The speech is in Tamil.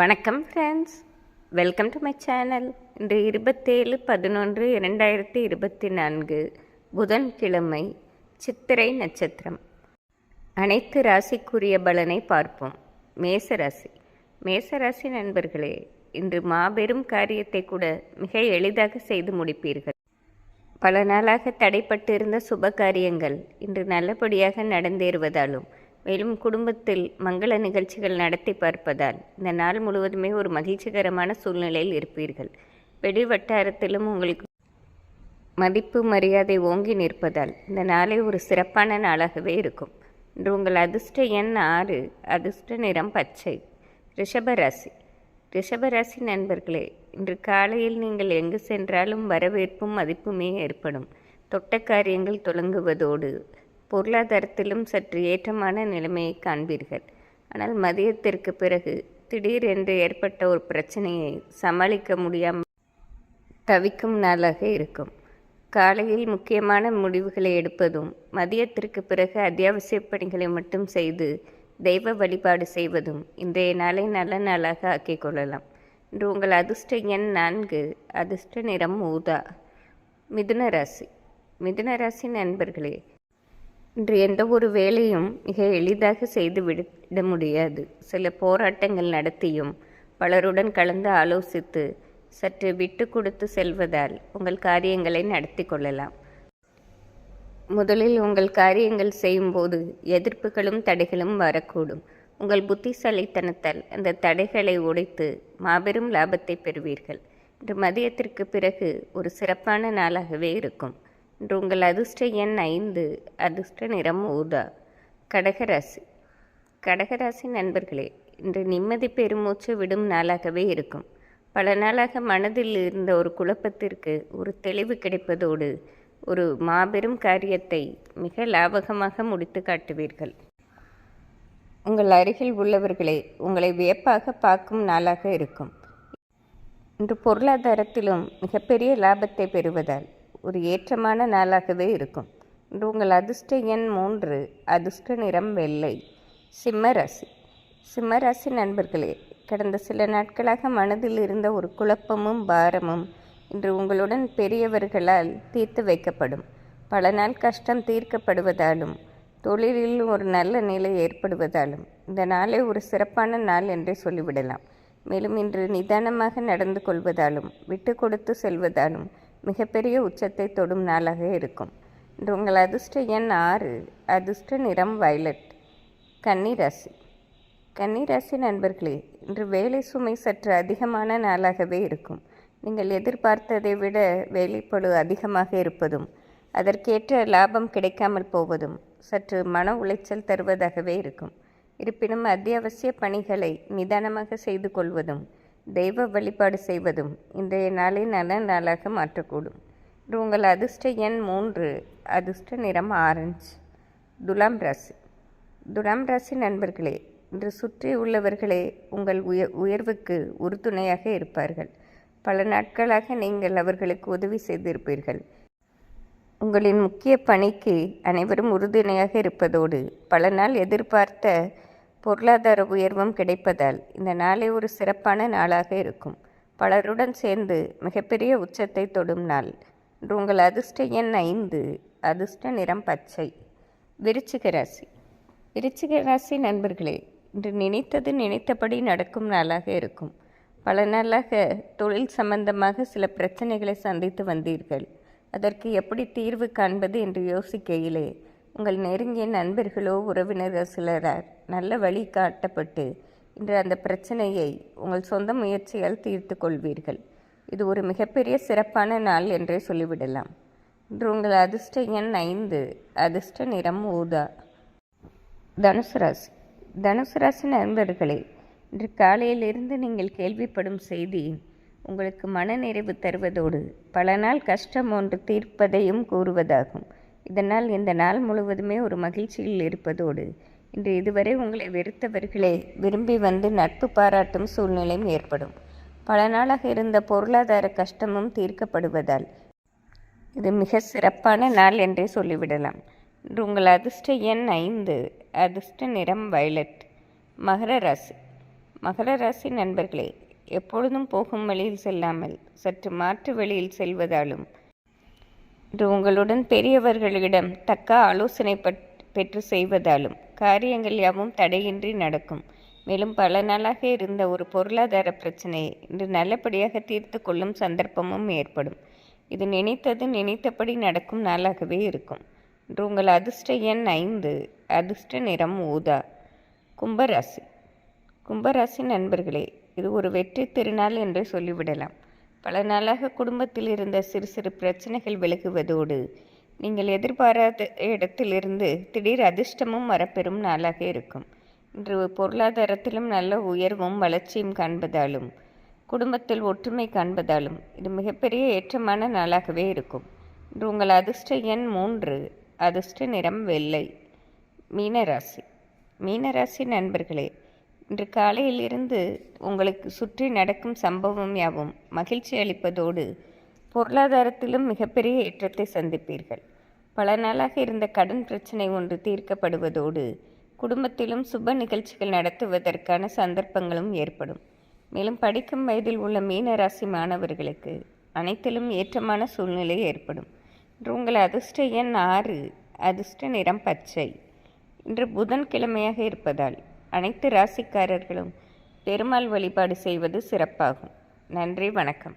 வணக்கம் friends welcome to my channel இன்று இருபத்தேழு பதினொன்று இரண்டாயிரத்தி இருபத்தி நான்கு புதன்கிழமை சித்திரை நட்சத்திரம். அனைத்து ராசிக்குரிய பலனை பார்ப்போம். மேசராசி மேசராசி நண்பர்களே இன்று மாபெரும் காரியத்தை கூட மிக எளிதாக செய்து முடிப்பீர்கள். பல நாளாக தடைப்பட்டிருந்த சுப காரியங்கள் இன்று நல்லபடியாக நடந்தேறுவதாலும் மேலும் குடும்பத்தில் மங்கள நிகழ்ச்சிகள் நடத்தி பார்ப்பதால் இந்த நாள் முழுவதுமே ஒரு மகிழ்ச்சிகரமான சூழ்நிலையில் இருப்பீர்கள். வெளி வட்டாரத்திலும் உங்களுக்கு மதிப்பு மரியாதை ஓங்கி நிற்பதால் இந்த நாளை ஒரு சிறப்பான நாளாகவே இருக்கும். இன்று உங்கள் அதிர்ஷ்ட எண் ஆறு அதிர்ஷ்ட நிறம் பச்சை ரிஷபராசி ரிஷபராசி நண்பர்களே இன்று காலையில் நீங்கள் எங்கு சென்றாலும் வரவேற்பும் மதிப்புமே ஏற்படும். தொட்ட காரியங்கள் தொடங்குவதோடு பொருளாதாரத்திலும் சற்று ஏற்றமான நிலைமையை காண்பீர்கள். ஆனால் மதியத்திற்கு பிறகு திடீரென்று ஏற்பட்ட ஒரு பிரச்சனையை சமாளிக்க முடியாமல் தவிக்கும் நாளாக இருக்கும். காலையில் முக்கியமான முடிவுகளை எடுப்பதும் மதியத்திற்கு பிறகு அத்தியாவசிய பணிகளை மட்டும் செய்து தெய்வ வழிபாடு செய்வதும் இன்றைய நாளை நல்ல நாளாக ஆக்கிக் கொள்ளலாம். இன்று உங்கள் அதிர்ஷ்ட எண் நான்கு அதிர்ஷ்ட நிறம் ஊதா. மிதுன ராசி. மிதுன ராசி நண்பர்களே இன்று எந்த ஒரு வேலையும் மிக எளிதாக செய்து விட முடியாது. சில போராட்டங்கள் நடத்தியும் பலருடன் கலந்து ஆலோசித்து சற்று விட்டு கொடுத்து செல்வதால் உங்கள் காரியங்களை நடத்தி கொள்ளலாம். முதலில் உங்கள் காரியங்கள் செய்யும்போது எதிர்ப்புகளும் தடைகளும் வரக்கூடும். உங்கள் புத்திசாலித்தனத்தால் அந்த தடைகளை உடைத்து மாபெரும் லாபத்தை பெறுவீர்கள். இன்று மதியத்திற்கு பிறகு ஒரு சிறப்பான நாளாகவே இருக்கும். இன்று உங்கள் அதிர்ஷ்ட எண் ஐந்து அதிர்ஷ்ட நிறம் ஊதா. கடகராசி. கடகராசி நண்பர்களே இன்று நிம்மதி பெருமூச்சு விடும் நாளாகவே இருக்கும். பல நாளாக மனதில் இருந்த ஒரு குழப்பத்திற்கு ஒரு தெளிவு கிடைப்பதோடு ஒரு மாபெரும் காரியத்தை மிக லாபகமாக முடித்து காட்டுவீர்கள். உங்கள் அருகில் உள்ளவர்களே உங்களை வியப்பாக பார்க்கும் நாளாக இருக்கும். இன்று பொருளாதாரத்திலும் மிகப்பெரிய லாபத்தை பெறுவதால் ஒரு ஏற்றமான நாளாகவே இருக்கும். இன்று உங்கள் அதிர்ஷ்ட எண் மூன்று அதிர்ஷ்ட நிறம் வெள்ளை சிம்மராசி சிம்மராசி நண்பர்களே கடந்த சில நாட்களாக மனதில் இருந்த ஒரு குழப்பமும் பாரமும் இன்று உங்களுடன் பெரியவர்களால் தீர்த்து வைக்கப்படும். பல நாள் கஷ்டம் தீர்க்கப்படுவதாலும் தொழிலில் ஒரு நல்ல நிலை ஏற்படுவதாலும் இந்த நாளை ஒரு சிறப்பான நாள் என்றே சொல்லிவிடலாம். மேலும் இன்று நிதானமாக நடந்து கொள்வதாலும் விட்டு கொடுத்து செல்வதாலும் மிகப்பெரிய உச்சத்தை தொடும் நாளாக இருக்கும். இன்று உங்கள் அதிர்ஷ்ட எண் ஆறு அதிர்ஷ்ட நிறம் வயலட் கன்னிராசி. கன்னிராசி நண்பர்களே இன்று வேலை சுமை சற்று அதிகமான நாளாகவே இருக்கும். நீங்கள் எதிர்பார்த்ததை விட வேலைப்பழு அதிகமாக இருப்பதும் அதற்கேற்ற லாபம் கிடைக்காமல் போவதும் சற்று மன உளைச்சல் தருவதாகவே இருக்கும். இருப்பினும் அத்தியாவசிய பணிகளை நிதானமாக செய்து கொள்வதும் தெய்வ வழிபாடு செய்வதும் இன்றைய நாளை நல்ல நாளாக மாற்றக்கூடும். இன்று உங்கள் அதிர்ஷ்ட எண் மூன்று அதிர்ஷ்ட நிறம் ஆரஞ்சு. துலாம் ராசி. துலாம் ராசி நண்பர்களே இன்று சுற்றி உள்ளவர்களே உங்கள் உய உயர்வுக்கு உறுதுணையாக இருப்பார்கள். பல நாட்களாக நீங்கள் அவர்களுக்கு உதவி செய்திருப்பீர்கள். உங்களின் முக்கிய பணிக்கு அனைவரும் உறுதுணையாக இருப்பதோடு பல நாள் எதிர்பார்த்த பொருளாதார உயர்வும் கிடைப்பதால் இந்த நாளை ஒரு சிறப்பான நாளாக இருக்கும். பலருடன் சேர்ந்து மிகப்பெரிய உச்சத்தை தொடும் நாள். இன்று உங்கள் அதிர்ஷ்ட எண் ஐந்து அதிர்ஷ்ட நிறம் பச்சை. விருச்சிக ராசி. விருச்சிக ராசி நண்பர்களே இன்று நினைத்தது நினைத்தபடி நடக்கும் நாளாக இருக்கும். பல நாளாக தொழில் சம்பந்தமாக சில பிரச்சனைகளை சந்தித்து வந்தீர்கள். அதற்கு எப்படி தீர்வு காண்பது என்று யோசிக்கையிலே உங்கள் நெருங்கிய நண்பர்களோ உறவினர்கள் சிலரார் நல்ல வழி காட்டப்பட்டு இன்று அந்த பிரச்சனையை உங்கள் சொந்த முயற்சியால் தீர்த்து கொள்வீர்கள். இது ஒரு மிகப்பெரிய சிறப்பான நாள் என்றே சொல்லிவிடலாம். இன்று உங்கள் அதிர்ஷ்ட எண் ஐந்து அதிர்ஷ்ட நிறம் ஊதா. தனுசு ராசி. தனுசு ராசி நண்பர்களே இன்று காலையிலிருந்து நீங்கள் கேள்விப்படும் செய்தி உங்களுக்கு மனநிறைவு தருவதோடு பல நாள் கஷ்டம் ஒன்று தீர்ப்பதையும் கூறுவதாகும். இதனால் இந்த நாள் முழுவதுமே ஒரு மகிழ்ச்சியில் இருப்பதோடு இன்று இதுவரை உங்களை வெறுத்தவர்களே விரும்பி வந்து நட்பு பாராட்டும் சூழ்நிலையும் ஏற்படும். பல நாளாக இருந்த பொருளாதார கஷ்டமும் தீர்க்கப்படுவதால் இது மிக சிறப்பான நாள் என்றே சொல்லிவிடலாம். இன்று உங்கள் அதிர்ஷ்ட எண் ஐந்து அதிர்ஷ்ட நிறம் வயலட் மகர ராசி. மகர ராசி நண்பர்களே எப்பொழுதும் போகும் வழியில் செல்லாமல் சற்று மாற்று வழியில் செல்வதாலும் இன்று உங்களுடன் பெரியவர்களிடம் தக்க ஆலோசனை பெற்று செய்வதாலும் காரியங்கள் யாவும் தடையின்றி நடக்கும். மேலும் பல நாளாக இருந்த ஒரு பொருளாதார பிரச்சனையை இன்று நல்லபடியாக தீர்த்து கொள்ளும் சந்தர்ப்பமும் ஏற்படும். இது நினைத்தது நினைத்தபடி நடக்கும் நாளாகவே இருக்கும். இன்று உங்கள் அதிர்ஷ்ட எண் ஐந்து அதிர்ஷ்ட நிறம் ஊதா. கும்பராசி. கும்பராசி நண்பர்களே இது ஒரு வெற்றி திருநாள் என்று சொல்லிவிடலாம். பல நாளாக குடும்பத்தில் இருந்த சிறு சிறு பிரச்சனைகள் விலகுவதோடு நீங்கள் எதிர்பாராத இடத்திலிருந்து திடீர் அதிர்ஷ்டமும் வரப்பெறும் நாளாக இருக்கும். இன்று பொருளாதாரத்திலும் நல்ல உயர்வும் வளர்ச்சியும் காண்பதாலும் குடும்பத்தில் ஒற்றுமை காண்பதாலும் இது மிகப்பெரிய ஏற்றமான நாளாகவே இருக்கும். இன்று உங்கள் அதிர்ஷ்ட எண் மூன்று அதிர்ஷ்ட நிறம் வெள்ளை. மீனராசி. மீனராசி நண்பர்களே இன்று காலையிலிருந்து உங்களுக்கு சுற்றி நடக்கும் சம்பவம் யாவும் மகிழ்ச்சி அளிப்பதோடு பொருளாதாரத்திலும் மிகப்பெரிய ஏற்றத்தை சந்திப்பீர்கள். பல நாளாக இருந்த கடன் பிரச்சனை ஒன்று தீர்க்கப்படுவதோடு குடும்பத்திலும் சுப நிகழ்ச்சிகள் நடத்துவதற்கான சந்தர்ப்பங்களும் ஏற்படும். மேலும் படிக்கும் வயதில் உள்ள மீனராசி மாணவர்களுக்கு அனைத்திலும் ஏற்றமான சூழ்நிலை ஏற்படும். இன்று உங்கள் அதிர்ஷ்ட எண் ஆறு அதிர்ஷ்ட நிறம் பச்சை. இன்று புதன்கிழமையாக இருப்பதால் அனைத்து ராசிக்காரர்களும் பெருமாள் வழிபாடு செய்வது சிறப்பாகும். நன்றி வணக்கம்.